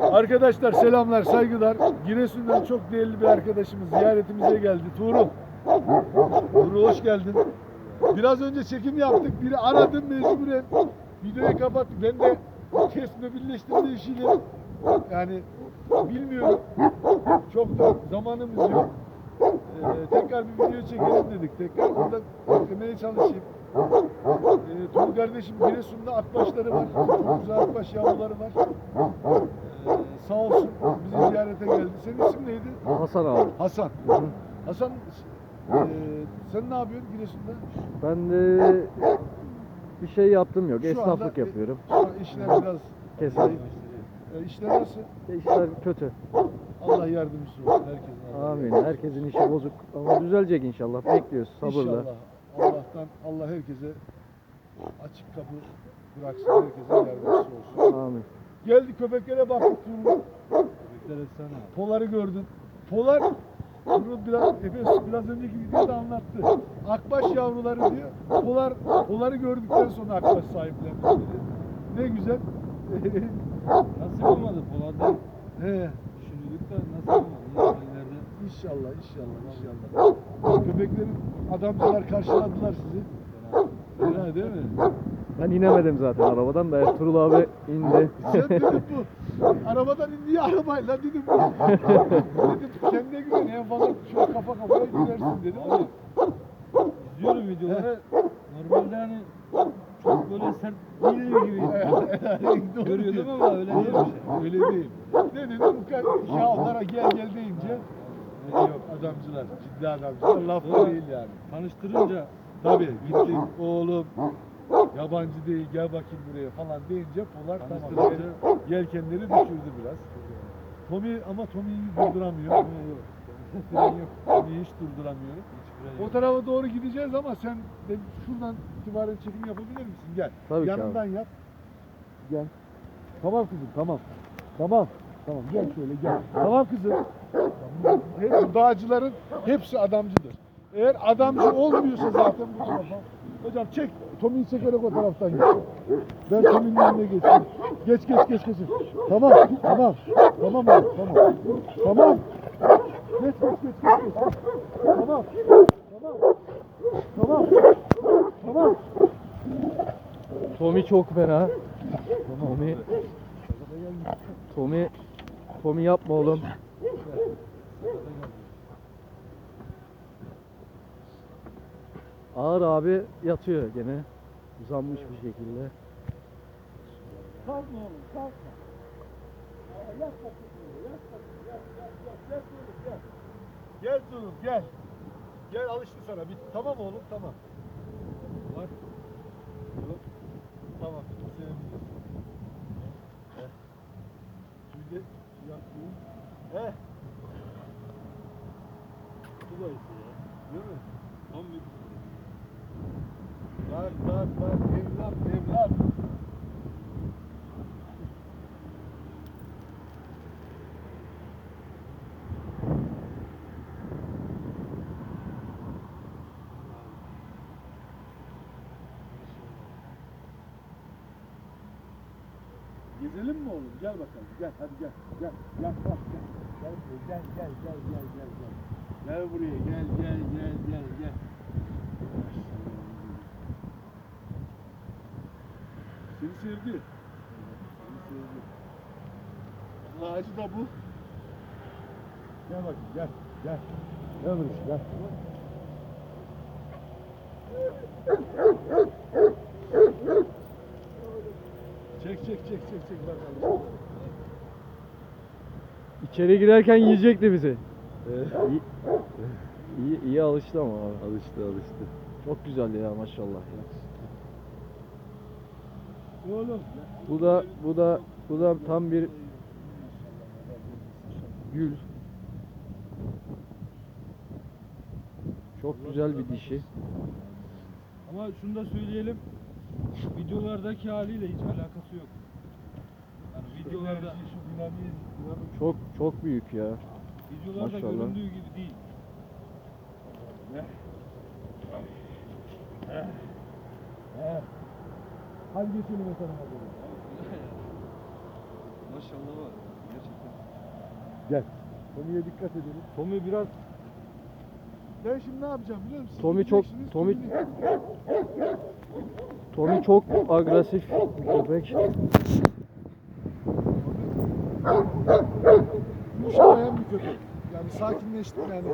Arkadaşlar selamlar, saygılar. Giresun'dan çok değerli bir arkadaşımız ziyaretimize geldi. Tuğrul. Tuğrul hoş geldin. Biraz önce çekim yaptık. Biri aradı mecburen. Videoyu kapattı. Ben de kesme birleştirme işiyle yani bilmiyorum. Çok da zamanımız yok. Ee, tekrar bir video çekelim dedik. Tekrar orada demeye çalışayım. Ee, Tuğrul kardeşim Giresun'da akbaşları var. Çok güzel akbaş yavruları var. Ee, sağ olsun bizi ziyarete geldi. Senin isim neydi? Hasan abi. Hasan. Hasan e, sen ne yapıyorsun Giresun'da? Ben de bir şey yaptım yok. Şu Esnaflık e, yapıyorum. Şu an işler biraz Kesin. E, işler nasıl? İşler kötü. Allah yardımcısı olsun herkesin. Amin. Herkesin işi bozuk ama düzelecek inşallah. Bekliyoruz sabırla. İnşallah Allah'tan Allah herkese açık kapı bıraksın. Herkese yardımcısı olsun. Amin. Geldik köpeklere baktık Tuğrul. Polar'ı gördün. Polar Tuğrul biraz, Efes biraz önceki videoda anlattı. Akbaş yavruları diyor. Polar, Polar'ı gördükten sonra akbaş sahiplenmiş dedi. Ne güzel. Nasip olmadı Polat'tan He. düşündük de nasip olmadı. İnşallah İnşallah, inşallah. Köpeklerin adamcılar karşıladılar sizi. Fena değil mi? Ben inemedim zaten arabadan da Ertuğrul abi indi. Sen dedim bu. Arabadan indiği arabayla dedim bu. dedim kendine güven en fazla şöyle kafa kafaya girersin dedim. Abi, izliyorum videoları. Normalde hani çok böyle sert değil gibi görüyordum ama öyle değilmiş. Öyle değil. Ne dedim bu kadar ya onlara gel gel deyince "Ne yok adamcılar, ciddi adamcılar laf Sonra- değil yani. Tanıştırınca Tabii gittik oğlum yabancı değil gel bakayım buraya falan deyince Polar tamam yelkenleri düşürdü biraz. Tommy ama Tommy'yi durduramıyor. Tommy'yi hiç durduramıyor. O tarafa doğru gideceğiz ama sen de şuradan itibaren çekim yapabilir misin? Gel. Tabii ki Yanından yap. Gel. Tamam kızım tamam. Tamam. Tamam gel şöyle gel. Tamam kızım. Hep, dağcıların hepsi adamcıdır. Eğer adamcı olmuyorsa zaten bu tarafa. Hocam çek. Tommy'yi çekerek o taraftan geç. Ben Tommy'nin önüne geçeyim. Geç geç geç geç. Tamam tamam. Tamam oğlum tamam. Tamam. Geç geç geç geç. geç. Tamam. Tamam. Tamam. Tamam. Tommy çok fena. Tommy. Tommy. Tommy yapma oğlum. Ağır abi yatıyor gene. Uzanmış bir şekilde. Kalkma oğlum kalkma. Yat bakayım yat bakayım, yat, yat, yat, yat oğlum, gel. Gel Tuğrul gel. Gel alıştı sana. Bit tamam oğlum tamam. Var. Yok. Tamam. Sevindim. Heh. Şimdi yat Tuğrul. Heh. Bu da iyisi ya. Değil mi? Tam bir Bak bak bak evlat evlat. Gezelim mi oğlum? Gel bakalım. Gel hadi gel. Gel. Gel bak gel. Gel gel gel gel gel gel. Gel buraya. Gel gel gel gel gel. Seni sevdi. Sevdi. Ağacı da bu. Gel bakayım gel. Gel. Gel buraya gel. Çek çek çek çek çek bakalım. İçeri girerken yiyecekti bizi. İyi, iyi, iyi alıştı ama abi. Alıştı alıştı. Çok güzel ya maşallah ya. Bu da bu da bu da tam bir gül. Çok güzel bir dişi. Ama şunu da söyleyelim. Videolardaki haliyle hiç alakası yok. Yani videolarda Şu dinamiği, dinamik Çok çok büyük ya. videolarda Maşallah. göründüğü gibi değil. Hadi geçelim tarafa doğru. maşallah var. Gerçekten. Gel. Tommy'ye dikkat edelim. Tommy biraz Ben şimdi ne yapacağım biliyor musun? Tommy çok- Gideceksiniz, Tommy- Tommy'nin- Tommy çok agresif bir köpek. Yumuşamayan bir köpek. Yani sakinleşti yani.